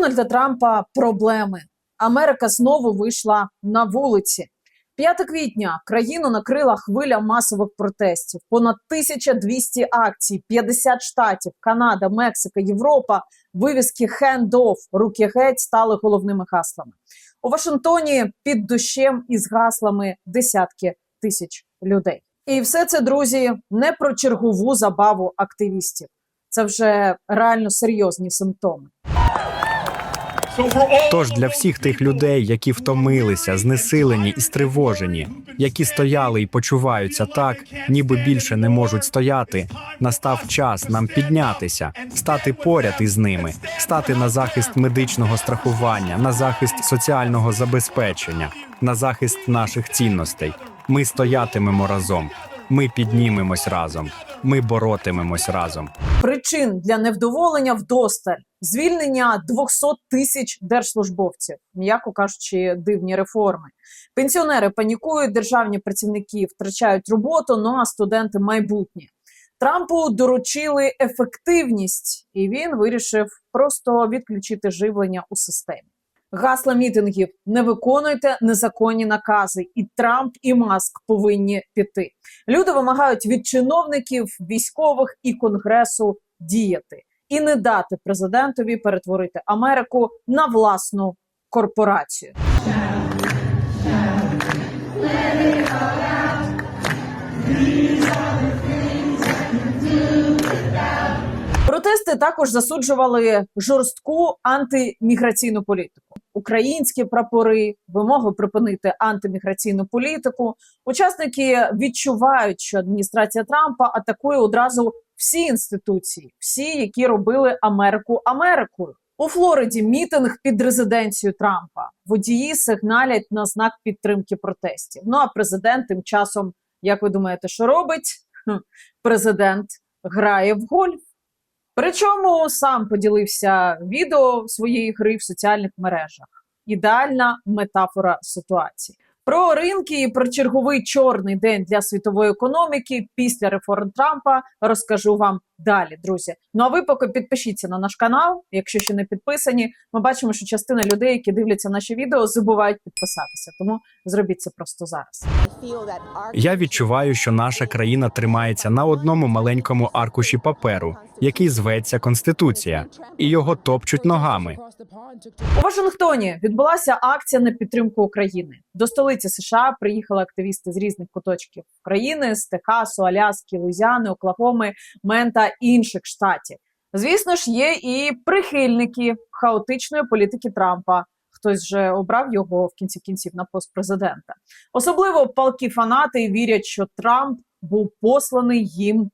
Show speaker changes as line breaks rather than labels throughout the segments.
Дональда Трампа проблеми. Америка знову вийшла на вулиці. 5 квітня країну накрила хвиля масових протестів. Понад 1200 акцій, 50 штатів, Канада, Мексика, Європа. Вивіски «Hand-off», руки геть стали головними гаслами. У Вашингтоні під дощем із гаслами десятки тисяч людей. І все це, друзі, не про чергову забаву активістів. Це вже реально серйозні симптоми.
Тож для всіх тих людей, які втомилися, знесилені і стривожені, які стояли і почуваються так, ніби більше не можуть стояти, настав час нам піднятися, стати поряд із ними, стати на захист медичного страхування, на захист соціального забезпечення, на захист наших цінностей. Ми стоятимемо разом, ми піднімемось разом, ми боротимемось разом.
Причин для невдоволення вдосталь, звільнення 200 тисяч держслужбовців, м'яко кажучи, дивні реформи. Пенсіонери панікують, державні працівники втрачають роботу, ну а студенти майбутнє. Трампу доручили ефективність, і він вирішив просто відключити живлення у системі. Гасла мітингів не виконуйте незаконні накази, і Трамп і Маск повинні піти. Люди вимагають від чиновників, військових і конгресу діяти і не дати президентові перетворити Америку на власну корпорацію. Протести також засуджували жорстку антиміграційну політику. Українські прапори, вимоги припинити антиміграційну політику. Учасники відчувають, що адміністрація Трампа атакує одразу всі інституції, всі, які робили Америку Америкою. У Флориді мітинг під резиденцією Трампа. Водії сигналять на знак підтримки протестів. Ну а президент тим часом, як ви думаєте, що робить? Президент грає в гольф. Причому сам поділився відео своєї гри в соціальних мережах. Ідеальна метафора ситуації. Про ринки і про черговий чорний день для світової економіки після реформ Трампа розкажу вам далі, друзі. Ну а ви поки підпишіться на наш канал, якщо ще не підписані. Ми бачимо, що частина людей, які дивляться наші відео, забувають підписатися. Тому зробіть це просто зараз.
Я відчуваю, що наша країна тримається на одному маленькому аркуші паперу, який зветься Конституція, і його топчуть ногами.
У Вашингтоні відбулася акція на підтримку України. До столиці США приїхали активісти з різних куточків країни з Техасу, Аляски, Луїзіани, Оклахоми, Мен інших штатів. Звісно ж, є і прихильники хаотичної політики Трампа. Хтось вже обрав його в кінці кінців на пост президента. Особливо палкі фанати вірять, що Трамп був посланий їм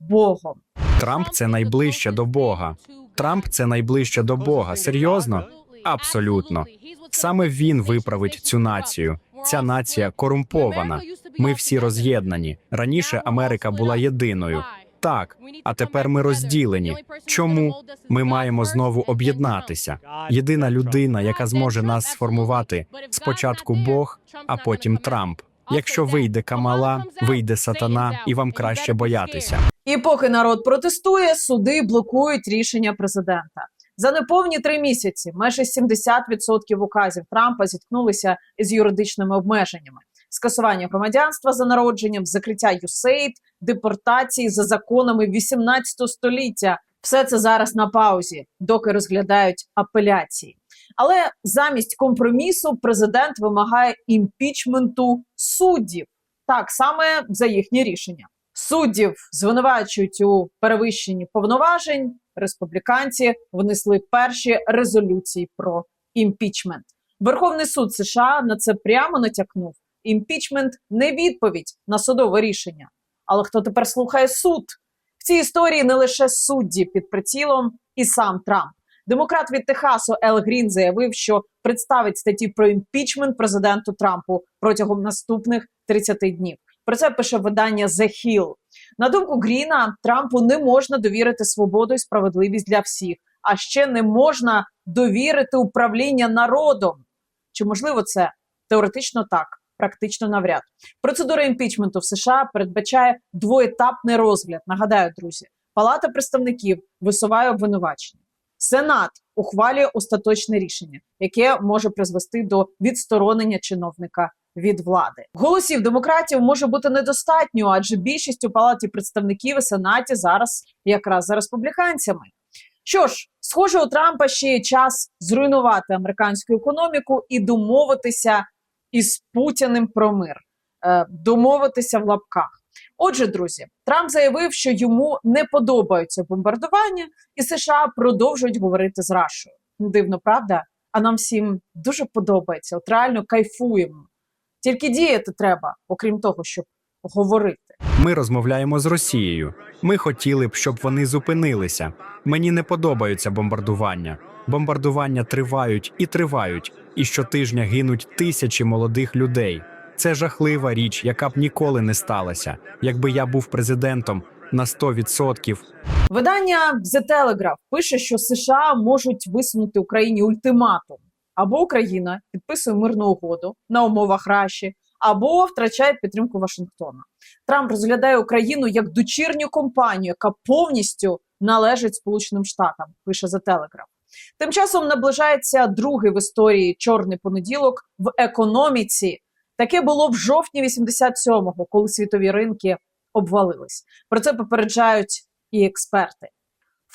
Богом.
Трамп це найближче до Бога. Трамп це найближче до Бога. Серйозно? Абсолютно. Саме він виправить цю націю. Ця нація корумпована. Ми всі роз'єднані. Раніше Америка була єдиною. Так, а тепер ми розділені. Чому ми маємо знову об'єднатися? Єдина людина, яка зможе нас сформувати спочатку Бог, а потім Трамп. Якщо вийде Камала, вийде сатана, і вам краще боятися.
І поки народ протестує, суди блокують рішення президента. За неповні три місяці майже 70% указів Трампа зіткнулися з юридичними обмеженнями: скасування громадянства за народженням, закриття USAID, депортації за законами 18 століття. Все це зараз на паузі, доки розглядають апеляції. Але замість компромісу президент вимагає імпічменту суддів, так саме за їхнє рішення. Суддів звинувачують у перевищенні повноважень. Республіканці внесли перші резолюції про імпічмент. Верховний суд США на це прямо натякнув. Імпічмент не відповідь на судове рішення. Але хто тепер слухає суд? В цій історії не лише судді під прицілом, і сам Трамп. Демократ від Техасу Ел Грін заявив, що представить статті про імпічмент президенту Трампу протягом наступних 30 днів. Про це пише видання The Hill. На думку Гріна, Трампу не можна довірити свободу і справедливість для всіх, а ще не можна довірити управління народом. Чи можливо це теоретично так, практично навряд. Процедура імпічменту в США передбачає двоетапний розгляд. Нагадаю, друзі, Палата представників висуває обвинувачення. Сенат ухвалює остаточне рішення, яке може призвести до відсторонення чиновника від влади. Голосів демократів може бути недостатньо, адже більшість у палаті представників і сенаті зараз якраз за республіканцями. Що ж, схоже, у Трампа ще є час зруйнувати американську економіку і домовитися із Путіним про мир, Е, домовитися в лапках. Отже, друзі, Трамп заявив, що йому не подобаються бомбардування, і США продовжують говорити з Рашою. Дивно, правда? А нам всім дуже подобається. От реально кайфуємо. Тільки діяти треба, окрім того, щоб говорити.
Ми розмовляємо з Росією. Ми хотіли б, щоб вони зупинилися. Мені не подобаються бомбардування. Бомбардування тривають і тривають, і щотижня гинуть тисячі молодих людей. Це жахлива річ, яка б ніколи не сталася, якби я був президентом на 100%.
Видання The Telegraph пише, що США можуть висунути Україні ультиматум, або Україна підписує мирну угоду на умовах Раші, або втрачає підтримку Вашингтона. Трамп розглядає Україну як дочірню компанію, яка повністю належить Сполученим Штатам. Пише The Telegraph. Тим часом наближається другий в історії чорний понеділок в економіці. Таке було в жовтні 87-го, коли світові ринки обвалились. Про це попереджають і експерти.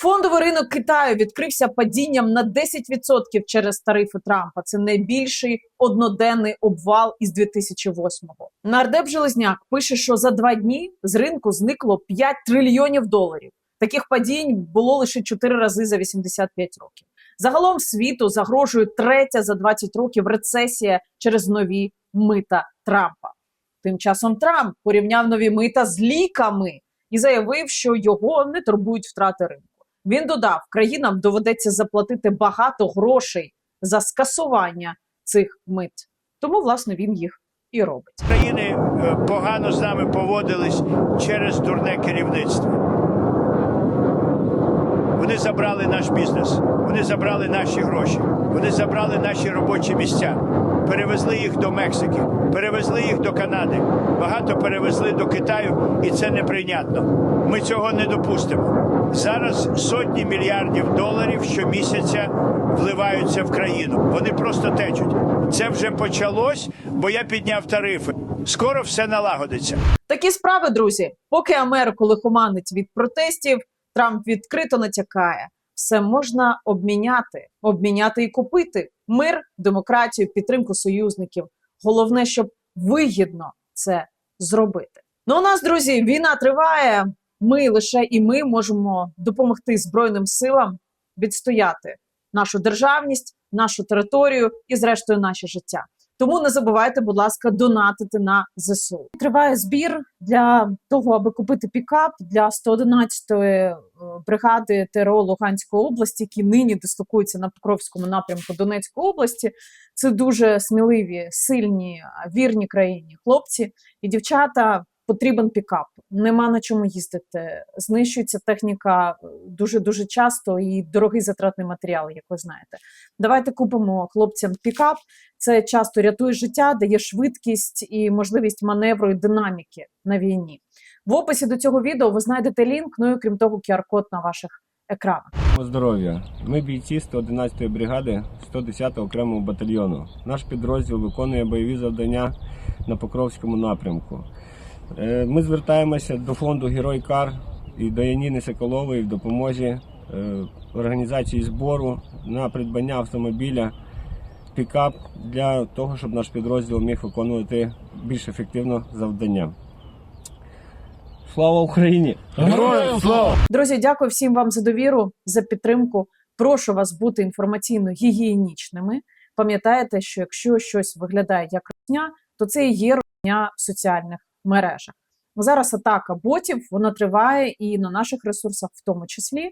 Фондовий ринок Китаю відкрився падінням на 10% через тарифи Трампа. Це найбільший одноденний обвал із 2008-го. Нардеп Железняк пише, що за два дні з ринку зникло 5 трильйонів доларів. Таких падінь було лише 4 рази за 85 років. Загалом світу загрожує третя за 20 років рецесія через нові мита Трампа. Тим часом Трамп порівняв нові мита з ліками і заявив, що його не турбують втрати ринку. Він додав, країнам доведеться заплатити багато грошей за скасування цих мит. Тому, власне, він їх і робить.
країни е, погано з нами поводились через дурне керівництво. Вони забрали наш бізнес, вони забрали наші гроші, вони забрали наші робочі місця, перевезли їх до Мексики, перевезли їх до Канади, багато перевезли до Китаю, і це неприйнятно. Ми цього не допустимо. Зараз сотні мільярдів доларів щомісяця вливаються в країну. Вони просто течуть. Це вже почалось, бо я підняв тарифи. Скоро все налагодиться.
Такі справи, друзі. Поки Америку лихоманить від протестів, Трамп відкрито натякає. Все можна обміняти, обміняти і купити мир, демократію, підтримку союзників. Головне, щоб вигідно це зробити. Ну, у нас, друзі, війна триває. Ми лише і ми можемо допомогти Збройним силам відстояти нашу державність, нашу територію і, зрештою, наше життя. Тому не забувайте, будь ласка, донатити на ЗСУ. Триває збір для того, аби купити пікап для 111-ї е, бригади ТРО Луганської області, які нині дислокуються на Покровському напрямку Донецької області. Це дуже сміливі, сильні, вірні країні хлопці і дівчата. Потрібен пікап, нема на чому їздити. Знищується техніка дуже дуже часто і дорогий затратний матеріал, як ви знаєте. Давайте купимо хлопцям пікап. Це часто рятує життя, дає швидкість і можливість маневру і динаміки на війні. В описі до цього відео ви знайдете лінк. Ну і крім того, QR-код на ваших екранах.
Здоров'я. Ми бійці 111-ї бригади 110-го окремого батальйону. Наш підрозділ виконує бойові завдання на Покровському напрямку. Е, Ми звертаємося до фонду Герой Кар і до Яніни Соколової в допомозі е, організації збору на придбання автомобіля пікап для того, щоб наш підрозділ міг виконувати більш ефективно завдання. Слава Україні! Героям слава!
Друзі, дякую всім вам за довіру, за підтримку. Прошу вас бути інформаційно гігієнічними. Пам'ятаєте, що якщо щось виглядає як русня, то це і є русня в соціальних мережах. Зараз атака ботів вона триває і на наших ресурсах, в тому числі.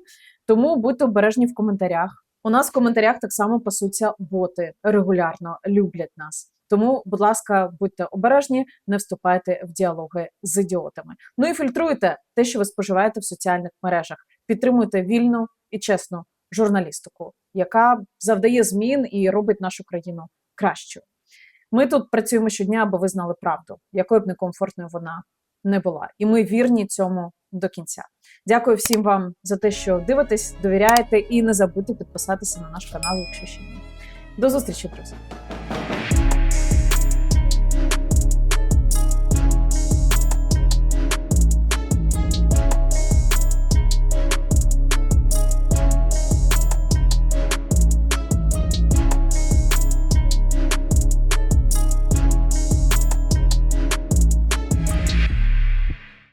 Тому будьте обережні в коментарях. У нас в коментарях так само пасуться боти регулярно люблять нас. Тому, будь ласка, будьте обережні, не вступайте в діалоги з ідіотами. Ну і фільтруйте те, що ви споживаєте в соціальних мережах. Підтримуйте вільну і чесну журналістику, яка завдає змін і робить нашу країну кращою. Ми тут працюємо щодня, аби ви знали правду, якою б некомфортною вона не була. І ми вірні цьому до кінця. Дякую всім вам за те, що дивитесь, довіряєте, і не забудьте підписатися на наш канал, якщо ще ні. До зустрічі, друзі!